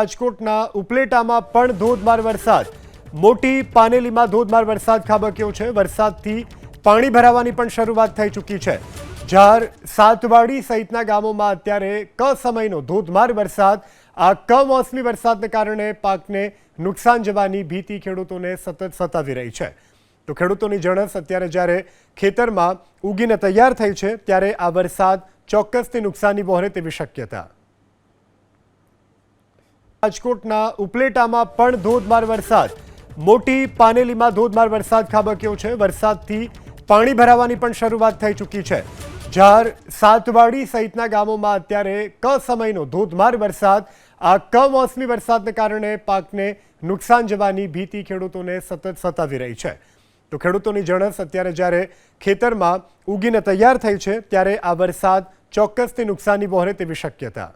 રાજકોટના ઉપલેટામાં પણ ધોધમાર વરસાદ. મોટી પાનેલીમાં ધોધમાર વરસાદ ખાબક્યો છે. વરસાદથી પાણી ભરાવાની પણ શરૂઆત થઈ ચૂકી છે. જાર સાતવાડી સહિતના ગામોમાં અત્યારે કસમયનો ધોધમાર વરસાદ. આ કમોસમી વરસાદને કારણે પાકને નુકસાન જવાની ભીતિ ખેડૂતોને સતત સતાવી રહી છે. તો ખેડૂતોની જણસ અત્યારે જ્યારે ખેતરમાં ઉગીને તૈયાર થઈ છે, ત્યારે આ વરસાદ ચોક્કસથી નુકસાની વહોરે તેવી શક્યતા. રાજકોટના ઉપલેટામાં પણ ધોધમાર વરસાદ. મોટી પાનેલીમાં ધોધમાર વરસાદ ખાબક્યો છે. વરસાદથી પાણી ભરાવાની પણ શરૂઆત થઈ ચૂકી છે. જાર સાતવાડી સહિતના ગામોમાં અત્યારે કસમયનો ધોધમાર વરસાદ. આ કમોસમી વરસાદને કારણે પાકને નુકસાન જવાની ભીતિ ખેડૂતોને સતત સતાવી રહી છે. તો ખેડૂતોની જણસ અત્યારે જ્યારે ખેતરમાં ઉગીને તૈયાર થઈ છે, ત્યારે આ વરસાદ ચોક્કસથી નુકસાની વહોરે તેવી શક્યતા.